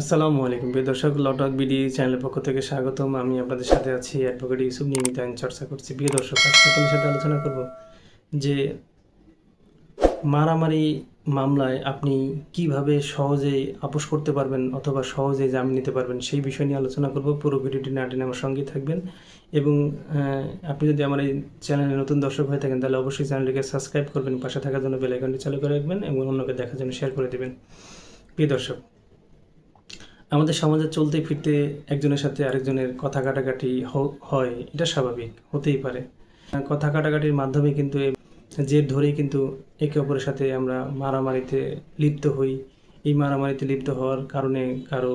আসসালামু আলাইকুম। প্রিয় দর্শক লটক বিডি চ্যানেলের পক্ষ থেকে স্বাগতম। আমি আপনাদের সাথে আছি অ্যাডভোকেট ইউসুফ নিয়মিত আইন চর্চা করছি। প্রিয় দর্শক, আজকে আপনাদের সাথে আলোচনা করব যে মারামারি মামলায় আপনি কীভাবে সহজেই আপোষ করতে পারবেন অথবা সহজেই জামিন নিতে পারবেন সেই বিষয় নিয়ে আলোচনা করব। পুরো ভিডিওটি না টেনে আমার সঙ্গে থাকবেন। এবং আপনি যদি আমার এই চ্যানেলে নতুন দর্শক হয়ে থাকেন, তাহলে অবশ্যই চ্যানেলটিকে সাবস্ক্রাইব করবেন, পাশে থাকার জন্য বেল আইকনটি চালু করে রাখবেন এবং অন্যকে দেখার জন্য শেয়ার করে দেবেন। প্রিয় দর্শক আমাদের সমাজে চলতে ফিরতে একজনের সাথে আরেকজনের কথা কাটাকাটি হয়, এটা স্বাভাবিক, হতেই পারে। কথা কাটাকাটির মাধ্যমে কিন্তু জের ধরেই কিন্তু একে অপরের সাথে আমরা মারামারিতে লিপ্ত হই। এই মারামারিতে লিপ্ত হওয়ার কারণে কারও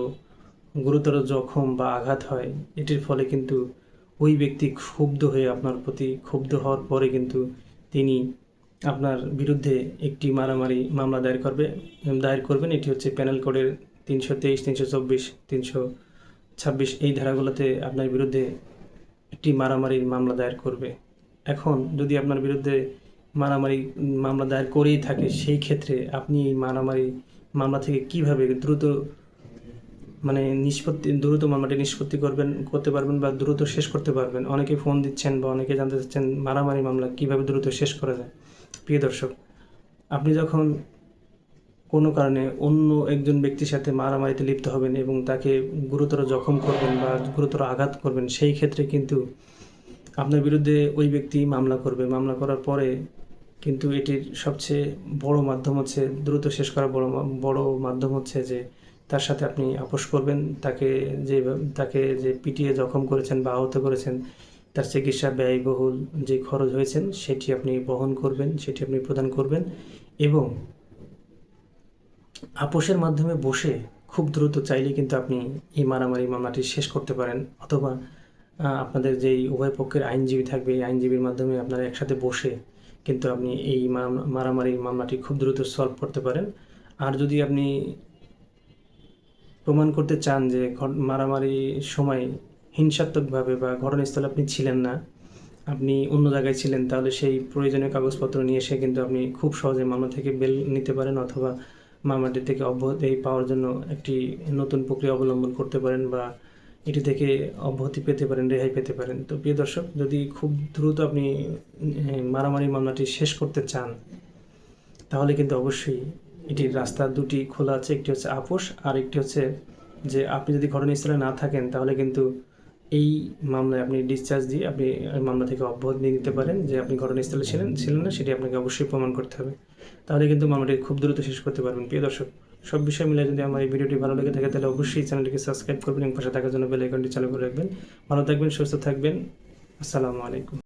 গুরুতর জখম বা আঘাত হয়, এটির ফলে কিন্তু ওই ব্যক্তি ক্ষুব্ধ হয়ে আপনার প্রতি ক্ষুব্ধ হওয়ার পরে কিন্তু তিনি আপনার বিরুদ্ধে একটি মারামারি মামলা দায়ের করবে, দায়ের করবেন। এটি হচ্ছে প্যানেল কোডের তিনশো তেইশ, তিনশো চব্বিশ, তিনশো ছাব্বিশ এই ধারাগুলোতে আপনার বিরুদ্ধে একটি মারামারির মামলা দায়ের করবে। এখন যদি আপনার বিরুদ্ধে মারামারি মামলা দায়ের করেই থাকে, সেই ক্ষেত্রে আপনি এই মারামারি মামলা থেকে কীভাবে দ্রুত মানে নিষ্পত্তি, দ্রুত মামলাটি নিষ্পত্তি করবেন, করতে পারবেন বা দ্রুত শেষ করতে পারবেন? অনেকে ফোন দিচ্ছেন বা অনেকে জানতে চাচ্ছেন মারামারি মামলা কীভাবে দ্রুত শেষ করা যায়? প্রিয় দর্শক, আপনি যখন কোনো কারণে অন্য একজন ব্যক্তির সাথে মারামারিতে লিপ্ত হবেন এবং তাকে গুরুতর জখম করবেন বা গুরুতর আঘাত করবেন, সেই ক্ষেত্রে কিন্তু আপনার বিরুদ্ধে ওই ব্যক্তি মামলা করবে। মামলা করার পরে কিন্তু এটির সবচেয়ে বড় মাধ্যম হচ্ছে, দ্রুত শেষ করার বড় বড় মাধ্যম হচ্ছে যে তার সাথে আপনি আপোষ করবেন। তাকে যে তাকে যে পিটিয়ে জখম করেছেন বা আহত করেছেন, তার চিকিৎসা ব্যয়বহুল যে খরচ হয়েছেন, সেটি আপনি বহন করবেন, সেটি আপনি প্রদান করবেন এবং আপোষের মাধ্যমে বসে খুব দ্রুত চাইলে কিন্তু আপনি এই মারামারি মামলাটি শেষ করতে পারেন অথবা আপনাদের যেই উভয় পক্ষের আইনজীবী থাকবে, এই আইনজীবীর মাধ্যমে আপনারা একসাথে বসে কিন্তু আপনি এই মারামারি মামলাটি খুব দ্রুত সলভ করতে পারেন। আর যদি আপনি প্রমাণ করতে চান যে মারামারি সময় হিংসাত্মকভাবে বা ঘটনাস্থলে আপনি ছিলেন না, আপনি অন্য জায়গায় ছিলেন, তাহলে সেই প্রয়োজনীয় কাগজপত্র নিয়ে এসে কিন্তু আপনি খুব সহজে মামলা থেকে বেল নিতে পারেন অথবা মামলাটি থেকে অব্যাহতি পাওয়ার জন্য একটি নতুন প্রক্রিয়া অবলম্বন করতে পারেন বা এটি থেকে অব্যাহতি পেতে পারেন, রেহাই পেতে পারেন। তো প্রিয় দর্শক, যদি খুব দ্রুত আপনি মারামারি মামলাটি শেষ করতে চান, তাহলে কিন্তু অবশ্যই এটির রাস্তা দুটি খোলা আছে। একটি হচ্ছে আপোষ আর একটি হচ্ছে যে আপনি যদি ঘটনাস্থলে না থাকেন, তাহলে কিন্তু এই মামলায় আপনি ডিসচার্জ দিয়ে আপনি মামলা থেকে অব্যাহতি নিতে পারেন যে আপনি ঘটনাস্থলে ছিলেন ছিলেন না, সেটি আপনাকে অবশ্যই প্রমাণ করতে হবে। তাহলে কিন্তু মামলাটি খুব দ্রুত শেষ করতে পারবেন। প্রিয় দর্শক, সব বিষয় মিলে যদি আমার এই ভিডিওটি ভালো লেগে থাকে, তাহলে অবশ্যই চ্যানেলটিকে সাবস্ক্রাইব করবেন এবং পাশে থাকার জন্য বেল আইকনটি চালু করে রাখবেন। ভালো থাকবেন, সুস্থ থাকবেন। আসসালামু আলাইকুম।